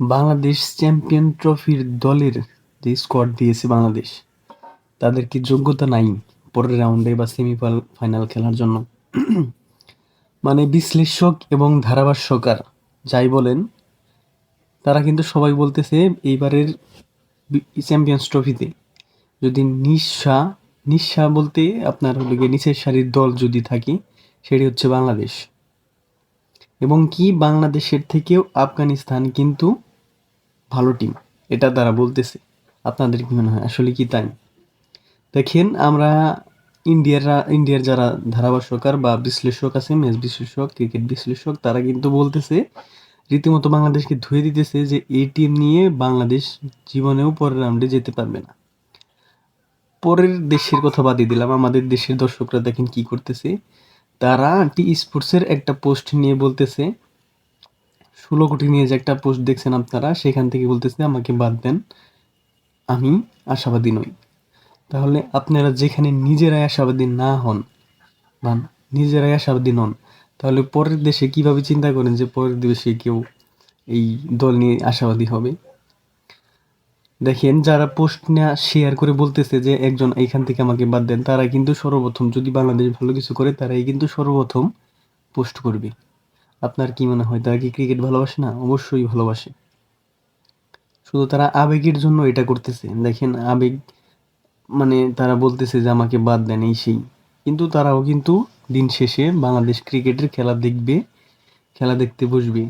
Bangladesh champion ট্রফির দলের যে স্কোয়াড দিয়েছে বাংলাদেশ, তাদের কি যোগ্যতা নাই পরের রাউন্ডে বা সেমি ফাইনাল খেলার জন্য? মানে বিশ্লেষক এবং ধারাভাষ্যকার যাই বলেন, তারা কিন্তু সবাই বলতেছে এইবারের চ্যাম্পিয়ন্স ট্রফিতে যদি নিঃসা নিঃসা বলতে আপনার হলো নিচের সারির দল যদি থাকে, সেটি হচ্ছে বাংলাদেশ। এবং কি বাংলাদেশের থেকেও আফগানিস্তান কিন্তু ভালো টিম, এটা তারা বলতেছে। আপনাদের কি মনে হয়? আসলে কি তাই? দেখেন, আমরা ইন্ডিয়ারা ইন্ডিয়ার যারা ধারাভাষ্যকার বা বিশ্লেষক আছে, ম্যাচ বিশ্লেষক, ক্রিকেট বিশ্লেষক, তারা কিন্তু বলতেছে, রীতিমতো বাংলাদেশকে ধুয়ে দিতেছে যে এই টিম নিয়ে বাংলাদেশ জীবনেও পরের রাউন্ডে যেতে পারবে না। পরের দেশের কথা বাদই দিলাম, আমাদের দেশের দর্শকরা দেখেন কি করতেছে? তারা টি স্পোর্টসের একটা পোস্ট নিয়ে বলতেছে ষোলো কোটি নিয়ে যে একটা পোস্ট দেখছেন আপনারা, সেখান থেকে বলতেছে আমাকে বাদ দেন। আমি আশাবাদী নই। তাহলে আপনারা যেখানে নিজেরাই আশাবাদী না হন বা নিজেরাই আশাবাদী নন, তাহলে পরের দেশে কীভাবে চিন্তা করেন যে পরের দেশে কেউ এই দল নিয়ে আশাবাদী হবে? দেখেন, যারা পোস্ট নেওয়া শেয়ার করে বলতেছে যে একজন এইখান থেকে আমাকে বাদ দেন, তারা কিন্তু সর্বপ্রথম যদি বাংলাদেশ ভালো কিছু করে, তারাই কিন্তু সর্বপ্রথম পোস্ট করবে। আপনার কি মনে হয়, তারা কি ক্রিকেট ভালোবাসে না? অবশ্যই ভালোবাসে। শুধু তারা আবেগের জন্য এটা করতেছে। দেখেন, আবেগ মানে তারা বলতেছে যে, আমাকে বাদ দেন, এই সেই। কিন্তু তারাও কিন্তু দিন শেষে বাংলাদেশ ক্রিকেটের খেলা দেখবে, খেলা দেখতে বসবে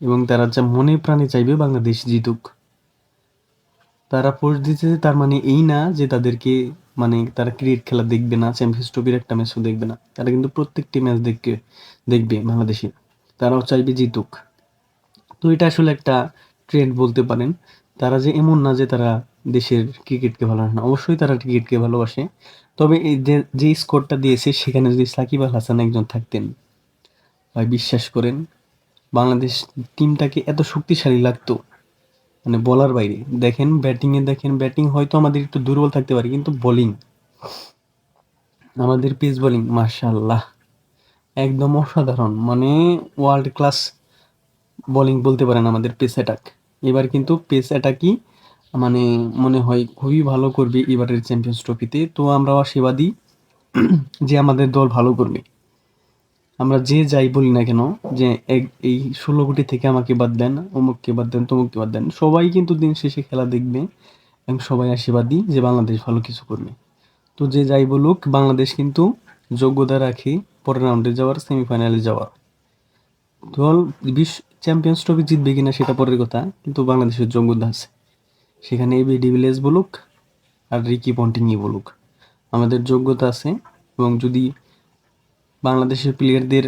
এবং তারা যা মনে প্রাণে চাইবে বাংলাদেশ জিতুক। তারা পোস্ট দিতেছে তার মানে এই না যে, তাদেরকে মানে তারা ক্রিকেট খেলা দেখবে না চ্যাম্পিয়ন্স ট্রফির একটা ম্যাচও দেখবে না। তারা কিন্তু প্রত্যেকটি ম্যাচ দেখবে দেখবে বাংলাদেশে। তারাও চাইবে জিতুক। তো এটা আসলে একটা ট্রেন্ড বলতে পারেন। তারা যে এমন না যে তারা দেশের ক্রিকেটকে ভালোবাসে না। অবশ্যই তারা ক্রিকেটকে ভালোবাসে। তবে এই যে যে স্কোরটা দিয়েছে, সেখানে যদি সাকিব আল হাসান একজন থাকতেন, ভাই বিশ্বাস করেন, বাংলাদেশ টিমটাকে এত শক্তিশালী লাগতো মানে বলার বাইরে। দেখেন ব্যাটিংয়ে দেখেন ব্যাটিং হয়তো আমাদের একটু দুর্বল থাকতে পারে, কিন্তু বোলিং আমাদের পেস বোলিং মার্শাল্লাহ একদম অসাধারণ। মানে ওয়ার্ল্ড ক্লাস বোলিং বলতে পারেন আমাদের পেস অ্যাটাক এবার কিন্তু পেস অ্যাটাকই মানে মনে হয় খুবই ভালো করবে এবারের চ্যাম্পিয়ন্স ট্রফিতে তো আমরাও আমরা আশীর্বাদী যে আমাদের দল ভালো করবে। আমরা যে যাই বলি না কেন, যে এক, এই ষোলো কোটি থেকে আমাকে বাদ দেন, অমুককে বাদ দেন, তমুককে বাদ দেন, সবাই কিন্তু দিন শেষে খেলা দেখবে এবং সবাই আশীর্বাদী যে বাংলাদেশ ভালো কিছু করবে। তো যে যাই বলুক, বাংলাদেশ কিন্তু যোগ্যতা রাখি, পরের রাউন্ডে যাওয়ার সেমিফাইনালে যাওয়ার। দল বিশ্ব চ্যাম্পিয়ন্স ট্রফি জিতবে কিনা সেটা পরের কথা, কিন্তু বাংলাদেশের যোগ্যতা আছে। সেখানে এবি ডিভিলিয়ার্স বলুক, আর রিকি পন্টিংই বলুক। আমাদের যোগ্যতা আছে, এবং যদি বাংলাদেশের প্লেয়ারদের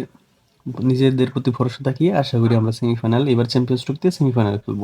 নিজেদের প্রতি ভরসা থাকিয়ে আশা করি আমরা সেমিফাইনাল এবার চ্যাম্পিয়ন্স ট্রফিতে সেমিফাইনাল খেলব।